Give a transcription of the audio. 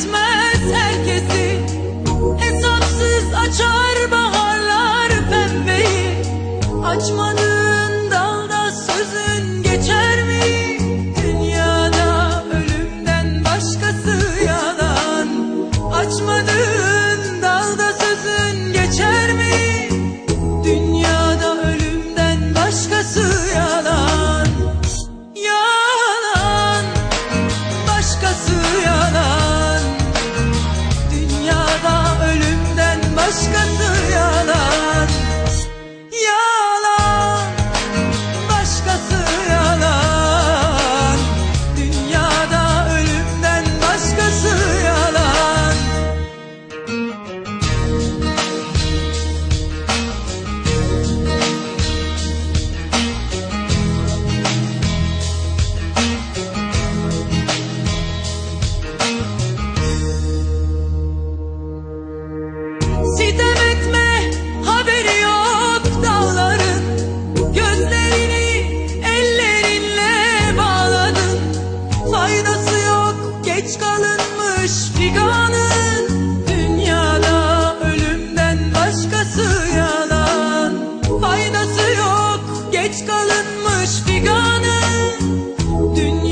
Christmas. alınmış figanı dünya